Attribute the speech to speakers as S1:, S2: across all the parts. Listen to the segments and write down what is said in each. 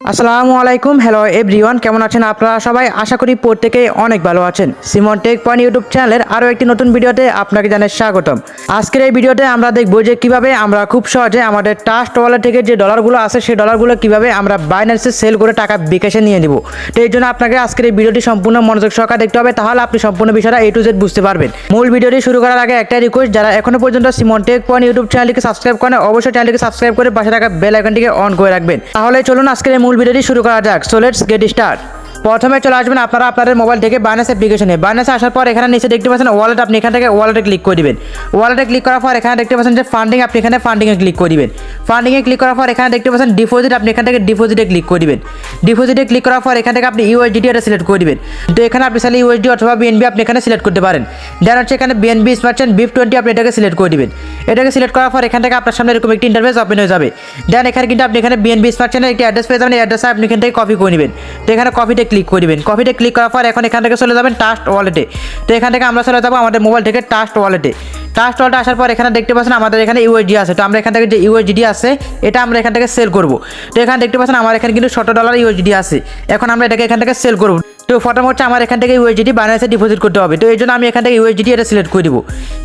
S1: আসসালামু আলাইকুম hello everyone কেমন আছেন আপনারা সবাই? আশা করি প্রত্যেকেই অনেক ভালো আছেন। সিমন টেক পয়েন্ট ইউটিউব চ্যানেলের আরও একটি নতুন ভিডিওতে আপনাকে জানাই স্বাগতম। আজকের এই ভিডিওতে আমরা দেখব যে কীভাবে আমরা খুব সহজে আমাদের ট্রাস্ট ওয়ালেট থেকে যে ডলারগুলো আছে, সেই ডলারগুলো কীভাবে আমরা বাইন্যান্সে সেল করে টাকা বিকাশে নিয়ে নিব। তো এই জন্য আপনাকে আজকের এই ভিডিওটি সম্পূর্ণ মনোযোগ সহকারে দেখতে হবে, তাহলে আপনি সম্পূর্ণ বিষয়টা এ টু জেড বুঝতে পারবেন। মূল ভিডিওটি শুরু করার আগে একটা রিকোয়েস্ট যারা এখনও পর্যন্ত সিমন টেক পয়েন্ট ইউটিউব চ্যানেলটিকে সাবস্ক্রাইব করেন অবশ্যই চ্যানেলটিকে সাবস্ক্রাইব করে পাশে থাকা বেল আইকনটিকে অন করে রাখবেন। তাহলে চলুন আজকের মূল ভিডিওটি শুরু করা যাক। সো লেটস গেট স্টার্ট প্রথমে চলে আসবেন আপনারা আপনাদের মোবাইল থেকে বাইনাস অ্যাপ্লিকেশনে বাইনাসে আসার পর এখানে নিচে দেখতে পাচ্ছেন ওয়ালেট আপনি এখান থেকে ওয়ালেটে ক্লিক করে দিবেন। ওয়ালেটে ক্লিক করার পর এখানে দেখতে পাচ্ছেন যে ফান্ডিং আপনি এখানে ফান্ডিংয়ে ক্লিক করে দিবেন। ফান্ডিংয়ে ক্লিক করার পর এখানে দেখতে পাচ্ছেন ডিপোজিট আপনি এখান থেকে ডিপোজিটে ক্লিক করে দিবেন। ডিপোজিটে ক্লিক করার পর এখান থেকে আপনি ইউএসডিটি এটা সিলেক্ট করে দিবেন। তো এখানে আপনি চাইলে ইউএসডি অথবা বিএনবি আপনি এখানে সিলেক্ট করতে পারেন। দেন হচ্ছে এখানে বিএনবি স্মার্টচেন বিফ টোয়েন্টি আপনি এটাকে সিলেক্ট করে দিবেন। এটাকে সিলেক্ট করার পর এখান থেকে আপনার সামনে এরকম একটি ইন্টারফেস ওপেন হয়ে যাবে। দেন এখানে কিন্তু আপনি এখানে বিএনবি স্মার্টচেনের একটি অ্যাড্রেস পেয়ে যাবেন। এই অ্যাড্রেসে আপনি এখান থেকে কপি করে নেবেন। তো এখানে কপিতে ক্লিক করে দিবেন। কপিতে ক্লিক করার পর এখন এখান থেকে চলে যাবেন টাস্ট ওয়ালেটে তো এখান থেকে আমরা চলে যাব আমাদের মোবাইল থেকে টাস্ট ওয়ালেটে টাস্ট ওয়ালেটে আসার পর এখানে দেখতে পাচ্ছেন আমাদের এখানে ইউএসডি আছে। তো আমরা এখান থেকে যে ইউএসডি আছে, এটা আমরা এখান থেকে সেল করব। তো এখানে দেখতে পাচ্ছেন আমার এখানে কিন্তু শত ডলার ইউএসডি আছে। এখন আমরা এটাকে এখান থেকে সেল করব। তো প্রথম হচ্ছে আমার এখান থেকে ইউএসডি বাইন্যান্সে ডিপোজিট করতে হবে। তো এই জন্য আমি এখান থেকে ইউএসডি এটা সিলেক্ট করে দিব।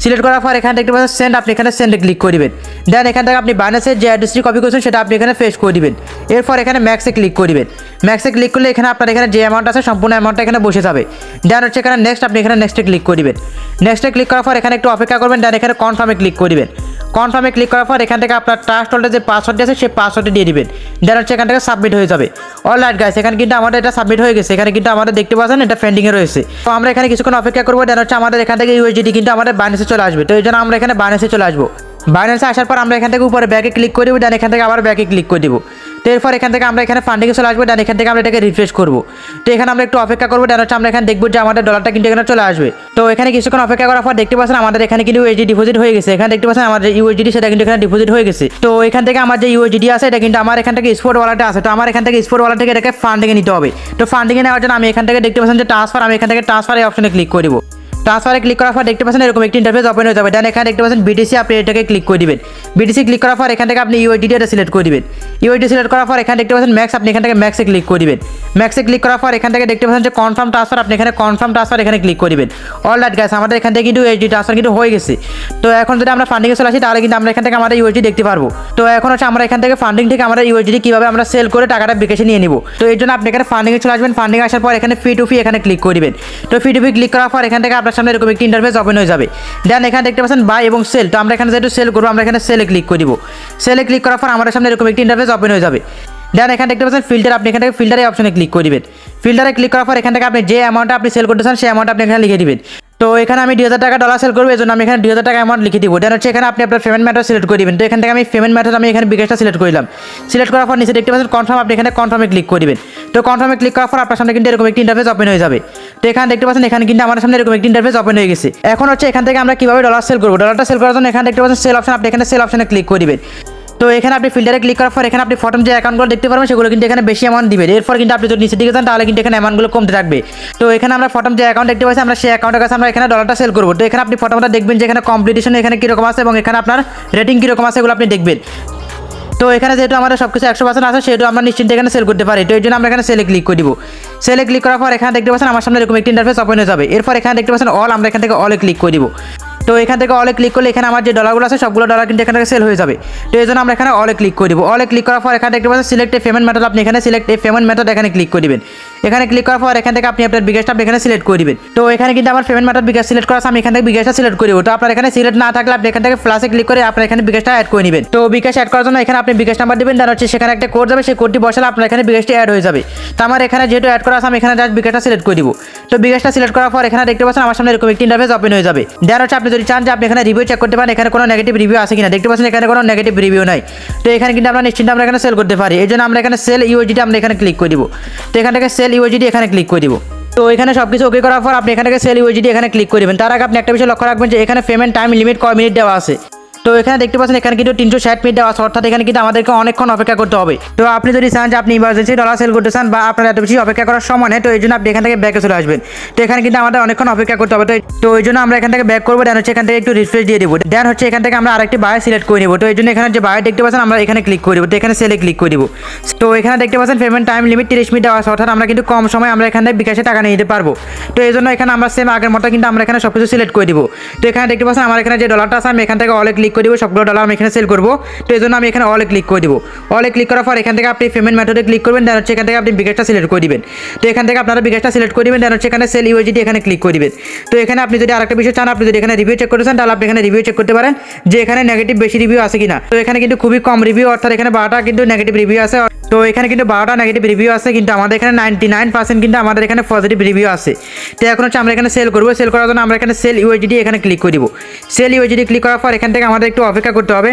S1: সিলেক্ট করার পর এখানে পাচ্ছেন সেন্ড আপনি এখানে সেন্ডে ক্লিক করে দিবেন। দেন এখান থেকে আপনি বাইন্যান্সের যে অ্যাড্রেসটি কপি করছেন, সেটা আপনি এখানে ফেস করে দিবেন। এরপর এখানে ম্যাক্সে ক্লিক করে দিবেন। ম্যাক্সে ক্লিক করলে এখানে আপনার এখানে যে অ্যামাউন্ট আছে, সম্পূর্ণ অ্যামাউন্টটা এখানে বসে যাবে। দেন হচ্ছে এখানে নেক্সট আপনি এখানে নেক্সটে ক্লিক করে দিবেন। নেক্সটে ক্লিক করার পর এখানে একটু অপেক্ষা করবেন দেন এখানে কনফার্মে ক্লিক করে দিবেন। কনফার্মে ক্লিক করার পর এখান থেকে আপনার ট্রাস্ট হোল্ডার যে পাসওয়ার্ডটি আছে, সেই পাসওয়ার্ডটি দিয়ে দিবেন। দেন হচ্ছে এখান থেকে সাবমিট হয়ে যাবে। অল রাইট গাইস এখানে কিন্তু আমাদের এটা সাবমিট হয়ে গেছে। এখানে কিন্তু আমাদের দেখতে পাচ্ছেন এটা পেন্ডিংয়ে রয়েছে। তো আমরা এখানে কিছুক্ষণ অপেক্ষা করব দেন হচ্ছে আমাদের এখান থেকে ইউএসডি কিন্তু আমাদের বাইনেসে চলে আসবে। তো এই জন্য আমরা এখানে বাইনেসে চলে আসব। বাইন্যান্সে আসার পর আমরা এখান থেকে উপরে ব্যাকে ক্লিক করে দেবো দেন এখান থেকে আবার ব্যাকে ক্লিক করে দেবো। তো এরপর এখান থেকে আমরা এখানে ফান্ডিংয়ে চলে আসব দেন এখান থেকে আমরা এটাকে রিফ্রেশ করব। তো এখানে আমরা একটু অপেক্ষা করব দেন হচ্ছে আমরা এখানে দেখব যে আমাদের ডলারটা কিন্তু এখানে চলে আসবে। তো এখানে কিছুক্ষণ অপেক্ষা করার পর দেখতে পাচ্ছেন আমাদের এখানে কিন্তু ইউএসডি ডিপোজিট হয়ে গেছে। এখানে দেখতে পাচ্ছেন আমাদের ইউএসডি সেটা কিন্তু এখানে ডিপোজিট হয়ে গেছে। তো এখান থেকে আমার যে ইউএসডি আছে, এটা কিন্তু আমার এখান থেকে স্পোর্ট ওয়ালেটে আছে। তো আমার এখান থেকে স্পোর্ট ওয়ালেট থেকে এটাকে ফান্ডিংয়ে নিতে হবে। তো ফান্ডিংয়ে নেওয়ার জন্য আমি এখান থেকে দেখতে পাচ্ছেন যে ট্রান্সফার আমি এখান থেকে ট্রান্সফার এই অপশনে ক্লিক করে দিব। ট্রান্সফারে ক্লিক করার পর দেখতে পাচ্ছেন এরকম একটি ইন্টারফেস ওপেন হয়ে যাবে। দেন এখানে দেখতে পাচ্ছেন বিটিসি আপনি এটাকে ক্লিক করে দিবেন। বিটিসি ক্লিক করার পর এখান থেকে আপনি ইউআইডি এটা সিলেক্ট করে দিবেন। ইউআইডি সিলেক্ট করার পর এখানে দেখতে পাচ্ছেন ম্যাক্স আপনি এখান থেকে ম্যাক্সে ক্লিক করে দিবেন। ম্যাক্সে ক্লিক করার পর এখান থেকে দেখতে পাচ্ছেন যে কনফার্ম ট্রান্সফার আপনি এখানে কনফার্ম ট্রান্সফার এখানে ক্লিক করে দিবেন। অল রাইট গাইস আমাদের এখান থেকে কিন্তু ইউএসডি ট্রান্সফার কিন্তু হয়ে গেছে। তো এখন যদি আমরা ফান্ডিংয়ে চলে আসি, তাহলে কিন্তু আমরা এখান থেকে আমাদের ইউএসডি দেখতে পারব। তো এখন হচ্ছে আমরা এখান থেকে ফান্ডিং থেকে আমরা ইউএসডি কীভাবে আমরা সেল করে টাকাটা বিকাশে নিয়ে নিব। তো এই জন্য আপনি এখানে ফান্ডিংয়ে চলে আসবেন। ফান্ডিং আসার পর এখানে ফি টু ফি এখানে ক্লিক করে দিবেন। তো ফি টু ফি ক্লিক করার পর এখান থেকে আপনার সামনে এরকম একটি ইন্টারফেস ওপেন হয়ে যাবে। দেন এখানে দেখতে পাচ্ছেন বাই এবং সেল তো আমরা এখানে যেহেতু সেল করব, আমরা এখানে সেলে ক্লিক করে দিব। সেলে ক্লিক করার পর আমাদের সামনে এরকম একটি ইন্টারফেস ওপেন হয়ে যাবে। দেন এখানে দেখতে পাচ্ছেন ফিল্টার আপনি এখান থেকে ফিল্টারে অপশনে ক্লিক করে দেবেন। ফিল্টারে ক্লিক করার পর এখান থেকে আপনি যে অ্যামাউন্টটা আপনি সেল করতে চান, সেই অ্যামাউন্ট আপনি এখানে লিখে দিবেন। তো এখানে আমি দুই হাজার টাকা ডলার সেল করব এই জন্য আমি এখানে দুই হাজার টাকা অ্যামাউন্ট লিখে দিব। দেন হচ্ছে এখানে আপনি আপনার পেমেন্ট ম্যাটার সিলেক্ট করে দিবেন। তো এখান থেকে আমি পেমেন্ট ম্যাটার আমি এখানে বিকাশটা সিলেক্ট করলাম সিলেক্ট করার পর নিচে দেখতে পাচ্ছেন কনফার্ম আপনি এখানে কনফার্মে ক্লিক করবেন তো কনফার্মে ক্লিক করার পর আপনার সামনে কিন্তু এরকম একটি ইন্টারফেস ওপেন হয়ে যাবে। তো এখানে দেখতে পাচ্ছেন, এখানে কিন্তু আমার সামনে এরকম একটি ইন্টারফেস ওপেন হয়ে গেছে। এখন হচ্ছে এখান থেকে আমরা কীভাবে ডলার সেল করব? ডলারটা সেল করার জন্য এখানে দেখতে পাচ্ছেন সেল অপশন আপনি এখানে সেল অপশনে ক্লিক করে দিবেন। তো এখানে আপনি ফিল্টারে ক্লিক করার পর এখানে আপনি ফটোম যে অ্যাকাউন্টগুলো দেখতে পারবেন, সেগুলো কিন্তু এখানে বেশি অ্যামাউন্ট দিবে। এরপর কিন্তু আপনি যদি নিচে দিকে যান, তাহলে কিন্তু এখানে অ্যামাউন্টগুলো কমতে থাকবে। তো এখানে আমরা ফটোম যে অ্যাকাউন্ট দেখতে পাচ্ছি, আমরা সেই অ্যাকাউন্টের কাছে আমরা এখানে ডলারটা সেল করব। তো এখানে আপনি ফটোটা দেখবেন যে এখানে কম্পিটিশন এখানে কীরকম আছে এবং এখানে আপনার রেটিং কীরকম আছে, এগুলো আপনি দেখবেন। তো এখানে যেহেতু আমাদের সব কিছু একশো পার্সেন্ট আছে, সেহেতু আমরা নিশ্চিন্তে এখানে সেল করতে পারি। তো এই জন্য আমরা এখানে সেলে ক্লিক করে দিব। সেলে ক্লিক করার পর এখানে দেখতে পাচ্ছেন, আমার সামনে এরকম একটি ইন্টারফেস ওপেন হয়ে যাবে। এরপর এখানে দেখতে পাচ্ছেন অল আমরা এখান থেকে অলে ক্লিক করে দিব। তো এখান থেকে অলে ক্লিক করলে এখানে আমার যে ডলারগুলো আছে, সবগুলো ডলার কিন্তু এখান থেকে সেল হয়ে যাবে। তো এই জন্য আমরা এখানে অলে ক্লিক করে দেবো। অলে ক্লিক করার পর এখানে দেখতে পাচ্ছেন সিলেক্ট পেমেন্ট মেথড আপনি এখানে সিলেক্ট পেমেন্ট মেথড এখানে ক্লিক করে দিবেন। এখানে ক্লিক করার পর এখান থেকে আপনি আপনার বিকাশটা আপনি এখানে সিলেক্ট করে দিবেন। তো এখানে কিন্তু আমার পেমেন্ট মেথড বিকাশ সিলেক্ট করার আমি এখান থেকে বিকাশটা সিলেক্ট করে দিব। তো আপনার এখানে সিলেক্ট না থাকলে আপনি এখান থেকে প্লাসে ক্লিক করে আপনার এখানে বিকাশটা অ্যাড করে নেবেন। তো বিকাশ অ্যাড করার জন্য এখানে আপনি বিকাশ নাম্বার দিবেন দেন হচ্ছে সেখানে একটা কোড যাবে, সেই কোডটি বসালে আপনার এখানে বিকাশটি অ্যাড হয়ে যাবে। তো আমার এখানে যেহেতু অ্যাড করা আছে, আমি এখানে জাস্ট বিকাশটা সিলেক্ট করে দিব। তো বিকাশটা সিলেক্ট করার পর এখানে দেখতে পাচ্ছেন আমার সামনে এরকম একটি ইন্টারফেস ওপেন হয়ে যাবে। দেন হচ্ছে আপনি যদি চান যে আপনি এখানে রিভিউ চেক করতে পারেন, এখানে কোনো নেগেটিভ রিভিউ আছে কিনা। দেখতে পাচ্ছেন এখানে কোনো নেগেটিভ রিভিউ নাই। তো এখানে কিন্তু আমরা নিশ্চিন্তে আমরা এখানে সেল করতে পারি। এই জন্য আমরা এখানে সেল ইউএজিটি আমরা এখানে ক্লিক করে দিব। তো এখান থেকে সেল ইউএজিটি এখানে ক্লিক করে দিব। তো এখানে সব কিছু ওকে করার পর আপনি এখানে সেল ইউএজিটি এখানে ক্লিক করে দেবেন। তার আগে আপনি একটা বিষয় লক্ষ্য রাখবেন যে এখানে পেমেন্ট টাইম লিমিট কয় মিনিট দেওয়া আছে। তো এখানে দেখতে পাচ্ছেন, এখানে কিন্তু তিনশো ষাট মিনিট দেওয়া আছে, অর্থাৎ এখানে কিন্তু আমাদেরকে অনেকক্ষণ অপেক্ষা করতে হবে। তো আপনি যদি চান যে আপনি ইমার্জেন্সি ডলার সেল করতে চান বা আপনার এত বেশি অপেক্ষা করার সময় নেই, তো এই জন্য আপনি এখান থেকে ব্যাকে চলে আসবেন। তো এখানে কিন্তু আমাদের অনেকক্ষণ অপেক্ষা করতে হবে, তো ওই জন্য আমরা এখান থেকে ব্যাক করব দেন হচ্ছে এখান থেকে একটু রিফ্রেশ দিয়ে দেবো। দেন হচ্ছে এখান থেকে আমরা আরেকটি বায়ো সিলেক্ট করে নেব। তো এই জন্য এখানে যে বায়ো দেখতে পাচ্ছেন, আমরা এখানে ক্লিক করে দেবো তো এখানে সেলে ক্লিক করে দিব তো এখানে দেখতে পাচ্ছেন পেমেন্ট টাইম লিমিট তিরিশ মিনিট দেওয়া আছে, অর্থাৎ আমরা কিন্তু কম সময় আমরা এখান থেকে বিকাশে টাকা নিয়ে নিতে পারব। তো এই জন্য এখানে আমরা সেম আগের মতো কিন্তু আমরা এখানে সব কিছু সিলেক্ট করে দিব তো এখানে দেখতে পাচ্ছেন, আমার এখানে যে ডলারটা আছে, আমি এখান থেকে অলে ক্লিক করে দিব, সবগুলো ডলার আমি এখানে সেল করব। তো এই জন্য আমি এখানে অলে ক্লিক করে দিব। অলে ক্লিক করার পর এখান থেকে আপনি পেমেন্ট মেথডে ক্লিক করবেন দেন হচ্ছে এখান থেকে আপনি বিকাশটা সিলেক্ট করে দিবেন। তো এখান থেকে আপনারা বিকাশটা সিলেক্ট করে দিবেন দেন হচ্ছে এখানে সেল ইউএসডি এখানে ক্লিক করে দিবেন। তো এখানে আপনি যদি আরেকটা বিষয় চান, আপনি যদি এখানে রিভিউ চেক করতে চান, তাহলে আপনি এখানে রিভিউ চেক করতে পারেন যে এখানে নেগেটিভ বেশি রিভিউ আছে কিনা। তো এখানে কিন্তু খুবই কম রিভিউ অর্থাৎ এখানে বারোটা কিন্তু নেগেটিভ রিভিউ আছে। তো এখানে কিন্তু বারোটা নেগেটিভ রিভিউ আছে, কিন্তু আমাদের এখানে নাইনটি নাইন পার্সেন্ট কিন্তু আমাদের এখানে পজিটিভ রিভিউ আছে। তো এখন হচ্ছে আমরা এখানে সেল করব। সেল করার জন্য আমরা এখানে সেল ইউএইচডি এখানে ক্লিক করে দিব। সেল ইউএজিডি ক্লিক করার পর এখান থেকে আমাদের একটু অপেক্ষা করতে হবে।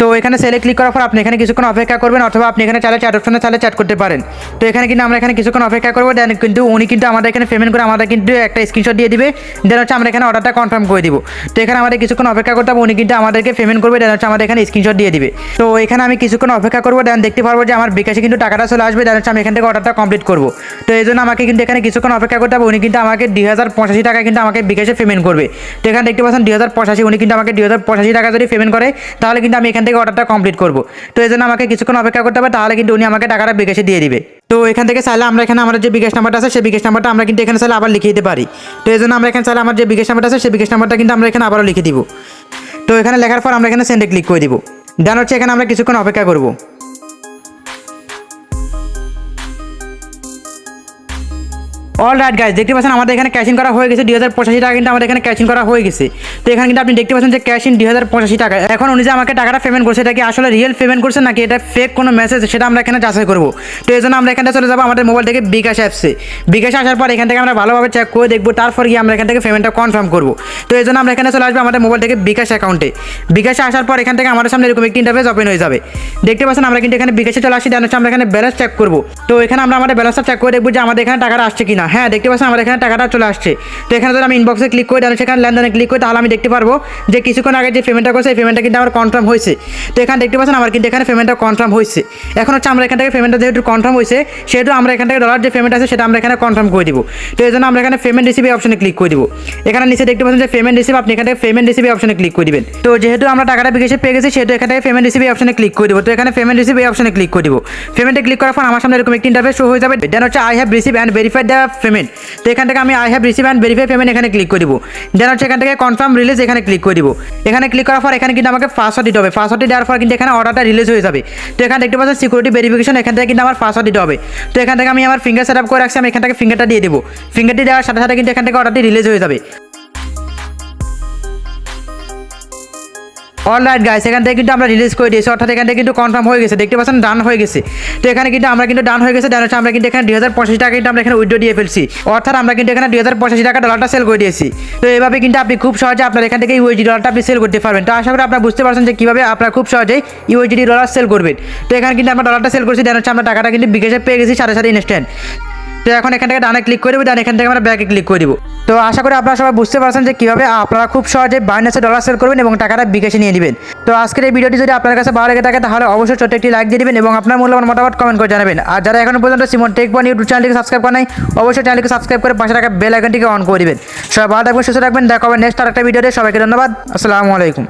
S1: তো এখানে সেলে ক্লিক করার পর আপনি এখানে কিছুক্ষণ অপেক্ষা করবেন অথবা আপনি এখানে চাইলে চ্যাট অপশনে চাইলে চ্যাট করতে পারেন। তো এখানে কিন্তু আমরা এখানে কিছুক্ষণ অপেক্ষা করব দেন কিন্তু উনি কিন্তু আমাদের এখানে পেমেন্ট করে আমাদের কিন্তু একটা স্ক্রিনশট দিয়ে দিবে। দেন হচ্ছে আমরা এখানে অর্ডারটা কনফার্ম করে দিব। তো এখানে আমাদের কিছুক্ষণ অপেক্ষা করতে হবে, উনি কিন্তু আমাদেরকে পেমেন্ট করবে দেন হচ্ছে আমাদের এখানে স্ক্রিনশট দিয়ে দিবে। তো এখানে আমি কিছুক্ষণ অপেক্ষা করব দেন দেখতে পারব যে আমার বিকাশে কিন্তু টাকাটা চলে আসবে দেন হচ্ছে আমি এখান থেকে অর্ডারটা কমপ্লিট করব। তো এই জন্য আমাকে কিন্তু এখানে কিছুক্ষণ অপেক্ষা করতে হবে, উনি কিন্তু আমাকে দুই হাজার পঁচাশি টাকা কিন্তু আমাকে বিকাশে পেমেন্ট করবে। তো এখানে দেখতে পাচ্ছেন দুই হাজার পঁচাশি, উনি কিন্তু আমাকে দুই হাজার পঁচাশি টাকা যদি পেমেন্ট করে, তাহলে কিন্তু আমি এখান থেকে অর্ডারটা কমপ্লিট করব। তো এই জন্য আমাকে কিছুক্ষণ অপেক্ষা করতে হবে, তাহলে কিন্তু উনি আমাকে টাকাটা বিকাশে দিয়ে দিবে। তো এখান থেকে চাইলে আমরা এখানে আমাদের যে বিকাশ নাম্বারটা আছে, সেই বিকাশ নাম্বারটা আমরা কিন্তু এখানে চাইলে আবার লিখে দিতে পারি। তো এই জন্য আমরা এখানে চাইলে আমার যে বিকাশ নাম্বারটা আছে, সেই বিকাশ নাম্বারটা কিন্তু আমরা এখানে আবারও লিখে দিব। তো এখানে লেখার পর আমরা এখানে সেন্ডে ক্লিক করে দিব। দেন হচ্ছে এখানে আমরা কিছুক্ষণ অপেক্ষা করব। অল রাইট গাইজ দেখতে পাচ্ছেন আমাদের এখানে ক্যাশিং করা হয়ে গেছে দুই হাজার পঁচাশি টাকা, কিন্তু আমাদের এখানে ক্যাশিং করা হয়ে গেছে। তো এখানে কিন্তু আপনি দেখতে পাচ্ছেন যে ক্যাশ দুই হাজার পঁচাশি টাকা। এখন উনি যে আমাকে টাকাটা পেমেন্ট করছে, এটা কি আসলে রিয়েল পেমেন্ট করছে নাকি এটা ফেক কোনো মেসেজ সেটা আমরা এখানে যাচাই করব। তো এই জন্য আমরা এখানে চলে যাব আমাদের মোবাইল থেকে বিকাশ অ্যাপসে বিকাশে আসার পর এখান থেকে আমরা ভালোভাবে চেক করে দেখব, তারপর গিয়ে আমরা এখান থেকে পেমেন্টটা কনফার্ম করব। তো এই জন্য আমরা এখানে চলে আসব আমাদের মোবাইল থেকে বিকাশ অ্যাকাউন্টে বিকাশে আসার পর এখান থেকে আমাদের সামনে এরকম একটি ইন্টারফেস ওপেন হয়ে যাবে। দেখতে পাচ্ছেন আমরা কিন্তু এখানে বিকাশে চলে আসি দেন হচ্ছে আমরা এখানে ব্যালেন্স চেক করব। তো এখানে আমরা আমাদের ব্যালেন্সটা চেক করে দেখব যে আমাদের এখানে টাকাটা আসছে কিনা। হ্যাঁ দেখতে পাচ্ছেন আমার এখানে টাকাটা চলে আসছে। তো এখানে যদি আমি ইনবক্সে ক্লিক করি তাহলে সেখানে লেনদেনে ক্লিক করি, তাহলে আমি দেখতে পারব যে কিছুক্ষণ আগে যে পেমেন্টটা করছে, এই পেমেন্টটা কিন্তু আমার কনফার্ম হয়েছে। তো এখানে দেখতে পাচ্ছেন আমার কিন্তু এখানে পেমেন্টটা কনফার্ম হয়েছে। এখন হচ্ছে আমরা এখান থেকে পেমেন্টটা যেহেতু কনফার্ম হয়েছে, সেহেতু আমরা এখান থেকে ডলার যে পেমেন্ট আছে, সেটা আমরা এখানে কনফার্ম করে দিব। তো এই জন্য আমরা এখানে পেমেন্ট রিসিভ অপশনে ক্লিক করে দিব। এখানে নিচে দেখতে পাচ্ছেন যে পেমেন্ট রিসিভ আপনি এখান থেকে পেমেন্ট রিসিভ অপশনে ক্লিক করে দিবেন। তো যেহেতু আমরা টাকাটা বিকাশে পেয়ে গেছি, সেহেতু এখান থেকে পেমেন্ট রিসিভ অপশনে ক্লিক করে দিব। তো এখানে পেমেন্ট রিসিভ অপশনে ক্লিক করে দিব। পেমেন্টে ক্লিক করার পর আমার সামনে এরকম একটি ইন্টারফেস শো হয়ে যাবে। দেন হচ্ছে I have receive and verified the payment তো এখান থেকে আমি I have receive and verify payment এখানে ক্লিক করে দিব। দেন হচ্ছে এখান থেকে কনফার্ম রিলিজ এখানে ক্লিক করে দিব। এখানে ক্লিক করার পর এখানে কিন্তু আমাকে পাসওয়ার্ড দিতে হবে। পাসওয়ার্ড দেওয়ার পর কিন্তু এখানে অর্ডারটা রিলিজ হয়ে যাবে। তো এখানে দেখতে পাচ্ছেন সিকিউরিটি ভেরিফিকেশন এখান থেকে কিন্তু আমার পাসওয়ার্ড দিতে হবে। তো এখান থেকে আমি আমার ফিঙ্গার সেট আপ করে রাখছি, আমি এখান থেকে ফিঙ্গারটা দিয়ে দেবো। ফিঙ্গারটি দেওয়ার সাথে সাথে কিন্তু এখান থেকে অর্ডারটি রিলিজ হয়ে যাবে। অল রাইট গাইস এখান থেকে কিন্তু আমরা রিলিজ করে দিয়েছি। অর্থাৎ এখান থেকে কিন্তু কনফার্ম হয়ে গেছে। দেখতে পাচ্ছেন ডান হয়ে গেছে। তো এখানে কিন্তু আমরা কিন্তু ডান হয়ে গেছে। ডান হচ্ছে আমরা কিন্তু এখানে দুই হাজার পঁচাশি টাকা কিন্তু আমরা এখানে উইড্রো দিয়ে ফেলছি। অর্থাৎ আমরা কিন্তু এখানে দুই হাজার পঁচাশি টাকা ডলারটা সেল করে দিয়েছি। তো এইভাবে কিন্তু আপনি খুব সহজে আপনার এখান থেকে ইউএসডি ডলারটা আপনি সেল করতে পারবেন। তো আশা করি আপনারা বুঝতে পারছেন যে কীভাবে আপনারা খুব সহজেই ইউএসডি ডলার সেল করবেন। তো এখানে কিন্তু আমরা ডলারটা সেল করছি। দেন হচ্ছে আমরা টাকাটা কিন্তু বিকাশে পেয়ে গেছি সাথে সাথে ইনস্ট্যান্ট তো এখন এখান থেকে ডানে ক্লিক করে দেবো দেন এখান থেকে আমরা ব্যাকে ক্লিক করে দিব। তো আশা করি আপনারা সবাই বুঝতে পারছেন যে কীভাবে আপনারা খুব সহজে বাইন্যাসে ডলার সেল করবেন এবং টাকাটা বিকাশে নিয়ে নেবেন। তো আজকের এই ভিডিওটি যদি আপনার কাছে ভালো লেগে থাকে, তাহলে অবশ্যই ছোট্ট একটি লাইক দিয়ে দিবেন এবং আপনার মূল্যবান মতামত কমেন্ট করে জানাবেন। আর যারা এখন পর্যন্ত সিমন টেক ওয়ান ইউটিউব চ্যানেলটিকে সাবস্ক্রাইব করেন অবশ্যই চ্যানেলকে সাবস্ক্রাইব করে পাশে থাকা বেল আইকনটিকে অন করে দিবেন। সবাই ভালো থাকবেন, সুস্থ থাকবেন, দেখা হবে নেক্সট আর একটা ভিডিওতে সবাইকে ধন্যবাদ, আসসালামু আলাইকুম।